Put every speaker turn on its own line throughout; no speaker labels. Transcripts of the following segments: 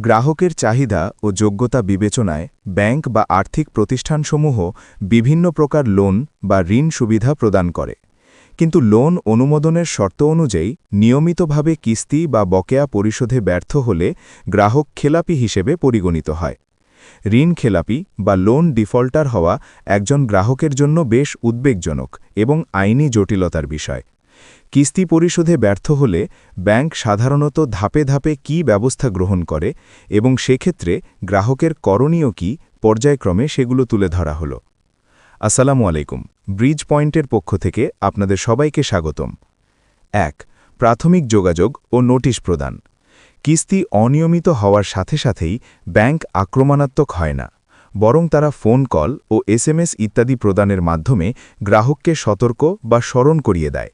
গ্রাহকের চাহিদা ও যোগ্যতা বিবেচনায় ব্যাংক বা আর্থিক প্রতিষ্ঠানসমূহ বিভিন্ন প্রকার লোন বা ঋণ সুবিধা প্রদান করে। কিন্তু লোন অনুমোদনের শর্ত অনুযায়ী নিয়মিতভাবে কিস্তি বা বকেয়া পরিশোধে ব্যর্থ হলে গ্রাহক খেলাপি হিসেবে পরিগণিত হয়। ঋণ খেলাপি বা লোন ডিফল্টার হওয়া একজন গ্রাহকের জন্য বেশ উদ্বেগজনক এবং আইনি জটিলতার বিষয়। কিস্তি পরিশোধে ব্যর্থ হলে ব্যাংক সাধারণত ধাপে ধাপে কি ব্যবস্থা গ্রহণ করে এবং সেক্ষেত্রে গ্রাহকের করণীয় কি পর্যায়ক্রমে সেগুলো তুলে ধরা হল। আসসালামু আলাইকুম। ব্রিজ পয়েন্টের পক্ষ থেকে আপনাদের সবাইকে স্বাগতম। এক, প্রাথমিক যোগাযোগ ও নোটিশ প্রদান। কিস্তি অনিয়মিত হওয়ার সাথে সাথেই ব্যাংক আক্রমণাত্মক হয় না, বরং তারা ফোন কল ও এসএমএস ইত্যাদি প্রদানের মাধ্যমে গ্রাহককে সতর্ক বা স্মরণ করিয়ে দেয়।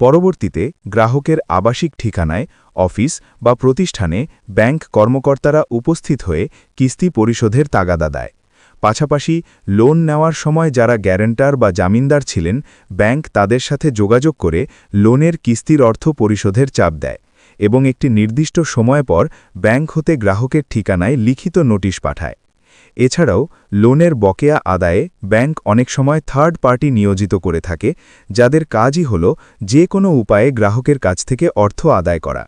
পরবর্তীতে, গ্রাহকের আবাসিক ঠিকানায়, অফিস বা প্রতিষ্ঠানে ব্যাংক কর্মকর্তারা উপস্থিত হয়ে কিস্তি পরিশোধের তাগাদা দেয়। পাশাপাশি, লোন নেওয়ার সময় যারা গ্যারেন্টার বা জামিনদার ছিলেন, ব্যাংক তাদের সাথে যোগাযোগ করে লোনের কিস্তির অর্থ পরিশোধের চাপ দেয় এবং একটি নির্দিষ্ট সময় পর ব্যাংক হতে গ্রাহকের ঠিকানায় লিখিত নোটিশ পাঠায়। এছাড়াও, লোনের বকেয়া আদায়ে ব্যাংক অনেক সময় থার্ড পার্টি নিয়োজিত করে থাকে, যাদের কাজই হল যে কোনো উপায়ে গ্রাহকের কাছ থেকে অর্থ আদায় করা।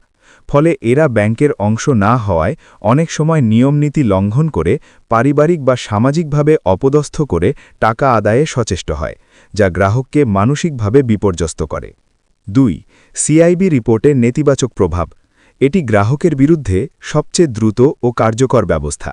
ফলে এরা ব্যাংকের অংশ না হওয়ায় অনেক সময় নিয়মনীতি লঙ্ঘন করে পারিবারিক বা সামাজিকভাবে অপদস্থ করে টাকা আদায়ে সচেষ্ট হয়, যা গ্রাহককে মানসিকভাবে বিপর্যস্ত করে। দুই, সিআইবি রিপোর্টের নেতিবাচক প্রভাব। এটি গ্রাহকের বিরুদ্ধে সবচেয়ে দ্রুত ও কার্যকর ব্যবস্থা।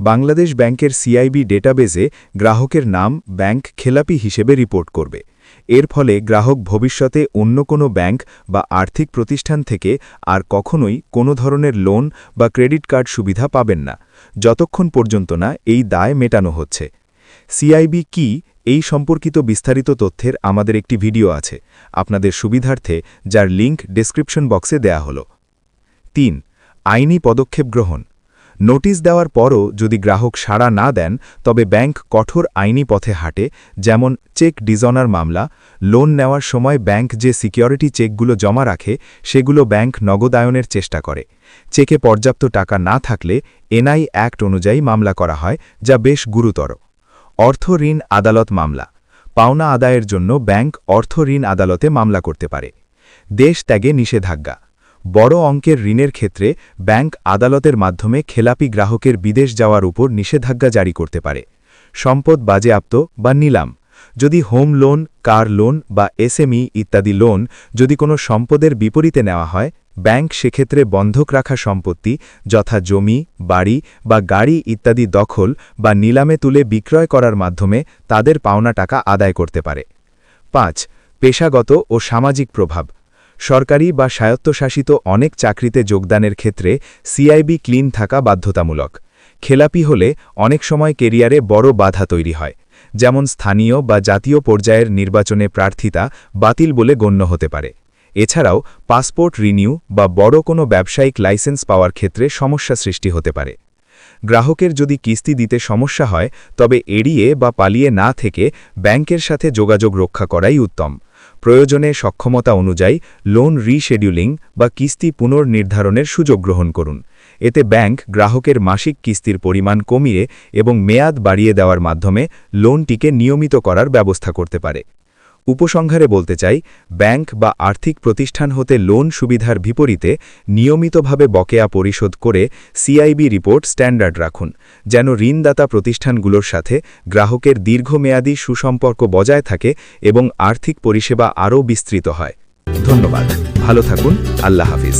বাংলাদেশ ব্যাংকের সিআইবি ডেটাবেজে গ্রাহকের নাম, ব্যাংক খেলাপি হিসেবে রিপোর্ট করবে। এর ফলে গ্রাহক ভবিষ্যতে অন্য কোনো ব্যাংক বা আর্থিক প্রতিষ্ঠান থেকে আর কখনোই কোনো ধরনের লোন বা ক্রেডিট কার্ড সুবিধা পাবেন না। যতক্ষণ পর্যন্ত না এই দায় মেটানো হচ্ছে। সিআইবি কি? এই সম্পর্কিত বিস্তারিত তথ্যের আমাদের একটি ভিডিও আছে। আপনাদের সুবিধার্থে যার লিংক ডেসক্রিপশন বক্সে দেয়া হল। তিন, আইনি পদক্ষেপ গ্রহণ। নোটিশ দেওয়ার পরও যদি গ্রাহক সাড়া না দেন, তবে ব্যাংক কঠোর আইনি পথে হাঁটে, যেমন চেক ডিজনার মামলা, লোন নেওয়ার সময় ব্যাংক যে সিকিউরিটি চেকগুলো জমা রাখে, সেগুলো ব্যাংক নগদায়নের চেষ্টা করে। চেকে পর্যাপ্ত টাকা না থাকলে এনআই অ্যাক্ট অনুযায়ী মামলা করা হয়, যা বেশ গুরুতর। অর্থ ঋণ আদালত মামলা। পাওনা আদায়ের জন্য ব্যাংক অর্থ ঋণ আদালতে মামলা করতে পারে। দেশ ত্যাগে নিষেধাজ্ঞা। বড় অঙ্কের ঋণের ক্ষেত্রে ব্যাংক আদালতের মাধ্যমে খেলাপি গ্রাহকের বিদেশ যাওয়ার উপর নিষেধাজ্ঞা জারি করতে পারে। সম্পদ বাজেয়াপ্ত বা নিলাম। যদি হোম লোন, কার লোন বা এসএমই ইত্যাদি লোন যদি কোনো সম্পদের বিপরীতে নেওয়া হয়, ব্যাংক সেক্ষেত্রে বন্ধক রাখা সম্পত্তি, যথা জমি, বাড়ি বা গাড়ি ইত্যাদি দখল বা নিলামে তুলে বিক্রয় করার মাধ্যমে তাদের পাওনা টাকা আদায় করতে পারে। পাঁচ, পেশাগত ও সামাজিক প্রভাব। সরকারি বা স্বায়ত্তশাসিত অনেক চাকরিতে যোগদানের ক্ষেত্রে সিআইবি ক্লিন থাকা বাধ্যতামূলক। খেলাপি হলে অনেক সময় কেরিয়ারে বড় বাধা তৈরি হয়, যেমন স্থানীয় বা জাতীয় পর্যায়ের নির্বাচনে প্রার্থিতা বাতিল বলে গণ্য হতে পারে। এছাড়াও পাসপোর্ট রিনিউ বা বড় কোনো ব্যবসায়িক লাইসেন্স পাওয়ার ক্ষেত্রে সমস্যা সৃষ্টি হতে পারে। গ্রাহকের যদি কিস্তি দিতে সমস্যা হয়, তবে এড়িয়ে বা পালিয়ে না থেকে ব্যাংকের সাথে যোগাযোগ রক্ষা করাই উত্তম। প্রয়োজনে সক্ষমতা অনুযায়ী লোন রিশেডিউলিং বা কিস্তি পুনর্নির্ধারণের সুযোগ গ্রহণ করুন। এতে ব্যাংক গ্রাহকের মাসিক কিস্তির পরিমাণ কমিয়ে এবং মেয়াদ বাড়িয়ে দেওয়ার মাধ্যমে লোনটিকে নিয়মিত করার ব্যবস্থা করতে পারে। উপসংহারে বলতে চাই, ব্যাংক বা আর্থিক প্রতিষ্ঠান হতে লোন সুবিধার বিপরীতে নিয়মিতভাবে বকেয়া পরিশোধ করে সিআইবি রিপোর্ট স্ট্যান্ডার্ড রাখুন, যেন ঋণদাতা প্রতিষ্ঠানগুলোর সাথে গ্রাহকের দীর্ঘমেয়াদী সুসম্পর্ক বজায় থাকে এবং আর্থিক পরিষেবা আরও বিস্তৃত হয়। ধন্যবাদ। ভালো থাকুন। আল্লাহ হাফিজ।